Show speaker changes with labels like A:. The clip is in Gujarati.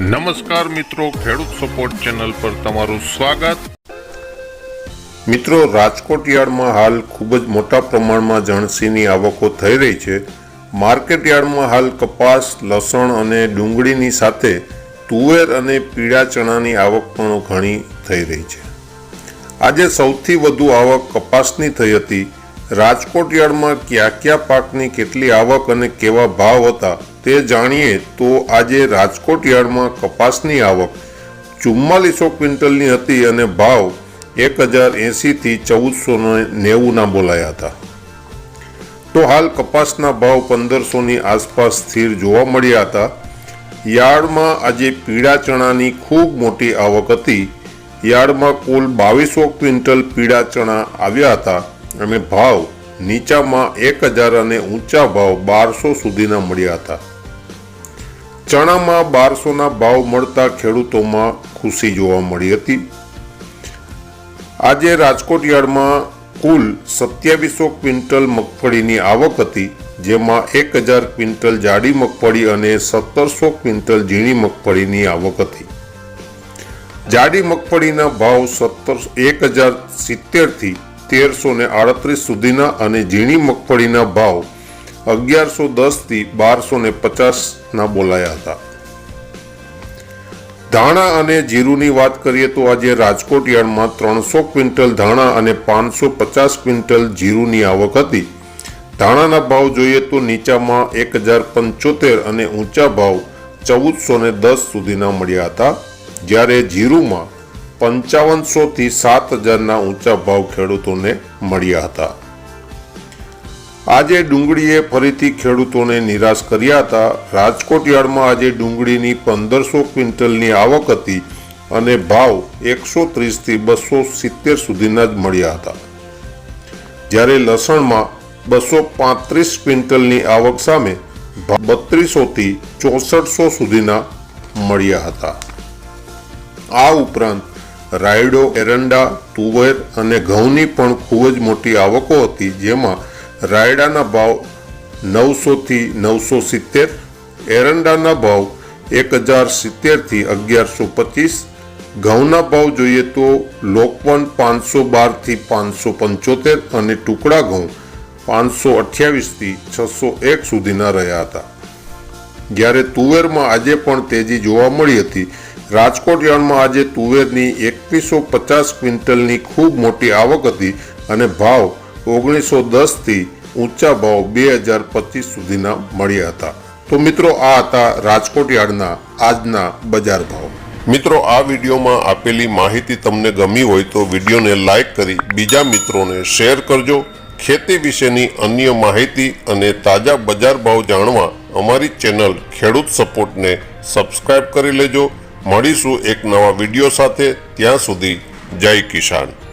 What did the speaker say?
A: નમસ્કાર મિત્રો, ખેડૂત સપોર્ટ ચેનલ પર તમારું સ્વાગત.
B: મિત્રો, રાજકોટ યાર્ડમાં હાલ ખૂબ જ મોટા પ્રમાણમાં જણસીની આવકો થઈ રહી છે. માર્કેટ યાર્ડમાં હાલ કપાસ, લસણ અને ડુંગળીની સાથે તુવેર અને પીળા ચણાની આવક પણ ઘણી થઈ રહી છે. આજે સૌથી વધુ આવક કપાસની થઈ હતી. રાજકોટ યાર્ડમાં કયા કયા પાકની કેટલી આવક અને કેવા ભાવ હતા તે જાણીએ તો આજે રાજકોટ યાર્ડમાં કપાસની આવક ચુમ્માલીસો ક્વિન્ટલની હતી અને ભાવ એક હજાર એંસીથી ચૌદસો નેવુંના બોલાયા હતા. તો હાલ કપાસના ભાવ પંદરસોની આસપાસ સ્થિર જોવા મળ્યા હતા. યાર્ડમાં આજે પીળા ચણાની ખૂબ મોટી આવક હતી. યાર્ડમાં કુલ બાવીસો ક્વિન્ટલ પીળા ચણા આવ્યા હતા. અને ભાવ નીચામાં એક હજાર અને ઊંચા ભાવ બારસો સુધીના મળ્યા હતા. ચણામાં બારસોના ભાવ મળતા ખેડૂતોમાં ખુશી જોવા મળી હતી. આજે રાજકોટ યાર્ડમાં કુલ સત્યાવીસો ક્વિન્ટલ મગફળીની આવક હતી, જેમાં એક હજાર ક્વિન્ટલ જાડી મગફળી અને સત્તરસો ક્વિન્ટલ ઝીણી મગફળીની આવક હતી. જાડી મગફળીના ભાવ સત્તર, એક હજાર સિત્તેરથી તેરસો ને આડત્રીસ સુધીના અને ઝીણી મગફળીના ભાવ અગિયારસો દસથી બારસો ને પચાસના બોલાયા હતા. ધાણા અને જીરુની વાત કરીએ તો આજે રાજકોટ યાર્ડમાં ત્રણસો ક્વિન્ટલ ધાણા અને પાંચસો પચાસ ક્વિન્ટલ જીરુની આવક હતી. ધાણાના ભાવ જોઈએ તો નીચામાં એક હજાર પંચોતેર અને ઊંચા ભાવ ચૌદસો ને દસ સુધીના મળ્યા હતા. જ્યારે જીરુમાં પંચાવનસોથી સાત હજારના ઊંચા ભાવ ખેડૂતોને મળ્યા હતા. આજે ડુંગળીએ ફરીથી ખેડૂતોને નિરાશ કર્યા હતા. રાજકોટ યાર્ડમાં આજે ડુંગળીની પંદરસો ક્વિન્ટલની આવક હતી અને ભાવ એકસો ત્રીસથી બસો સિત્તેર સુધીના જ મળ્યા હતા. જ્યારે લસણમાં બસો પાંત્રીસ ક્વિન્ટલની આવક સામે બત્રીસોથી ચોસઠસો સુધીના મળ્યા હતા. આ ઉપરાંત રાયડો, એરંડા, તુવેર અને ઘઉંની પણ ખૂબ જ મોટી આવકો હતી, જેમાં રાયડાના ભાવ નવસોથી નવસો સિત્તેર એરંડાના ભાવ એક હજાર સિત્તેરથી અગિયારસો પચીસ ઘઉંના ભાવ જોઈએ તો લોકવન પાંચસો બારથી પાંચસો પંચોતેર અને ટુકડા ઘઉં પાંચસો અઠ્યાવીસથી છસો એક સુધીના રહ્યા હતા. જ્યારે તુવેરમાં આજે પણ તેજી જોવા મળી હતી રાજકોટ યાર્ડમાં આજે તુવેરની એકવીસો પચાસ ક્વિન્ટલની ખૂબ મોટી આવક હતી અને ભાવ ઓગણીસો દસથી ઊંચા ભાવ બે હજાર પચીસ સુધીના મળ્યા હતા. તો મિત્રો, આ હતા રાજકોટ યાર્ડના આજના બજાર ભાવ. મિત્રો, આ વિડીયોમાં આપેલી માહિતી તમને ગમી હોય તો વિડીયોને લાઈક કરી બીજા મિત્રોને શેર કરજો. ખેતી વિશેની અન્ય માહિતી અને તાજા બજાર ભાવ જાણવા અમારી ચેનલ ખેડૂત સપોર્ટને સબસ્ક્રાઇબ કરી લેજો. મળીશું એક નવા વીડિયો સાથે. ત્યાં સુધી જય કિસાન.